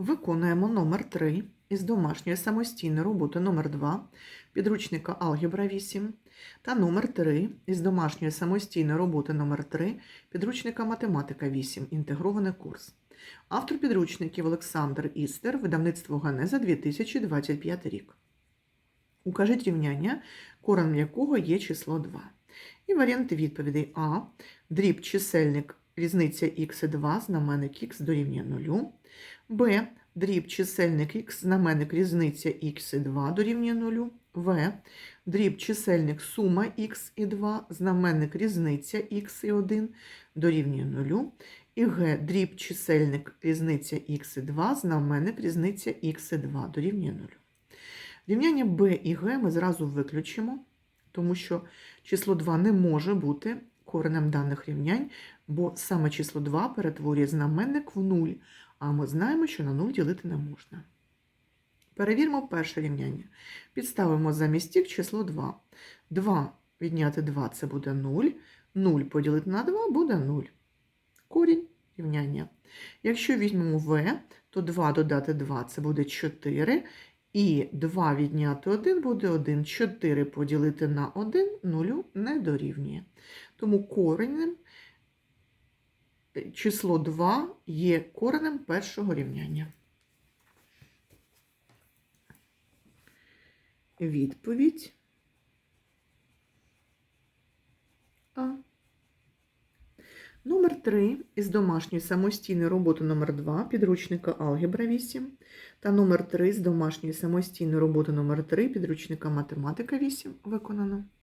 Виконуємо номер 3 із домашньої самостійної роботи номер 2 підручника Алгебра 8 та номер 3 із домашньої самостійної роботи номер 3 підручника Математика 8. Інтегрований курс. Автор підручників Олександр Істер, видавництво Ганеза 2025 рік. Укажіть рівняння, коренем якого є число 2. І варіанти відповідей А. Дріб чисельник різниця х і 2, знаменник х дорівнює 0. Б. Дріб чисельник х, знаменник різниця х і 2 дорівнює 0. В. Дріб чисельник сума х і 2, знаменник різниця х і 1 дорівнює 0. І Г. Дріб чисельник різниця х і 2, знаменник різниця х і 2 дорівнює 0. Рівняння b і g ми зразу виключимо, тому що число 2 не може бути коренем даних рівнянь, бо саме число 2 перетворює знаменник в 0, а ми знаємо, що на 0 ділити не можна. Перевіримо перше рівняння. Підставимо замість х число 2. 2 відняти 2 це буде 0. 0 поділити на 2 буде 0. Корінь рівняння. Якщо візьмемо v, то 2 додати 2 це буде 4. І 2 відняти 1 буде 1. 4 поділити на 1 нулю не дорівнює. Тому коренем число 2 є коренем першого рівняння. Відповідь А. Номер 3 із домашньої самостійної роботи. Номер 2 підручника Алгебра 8 та номер 3 з домашньої самостійної роботи. Номер 3 підручника Математика 8 виконано.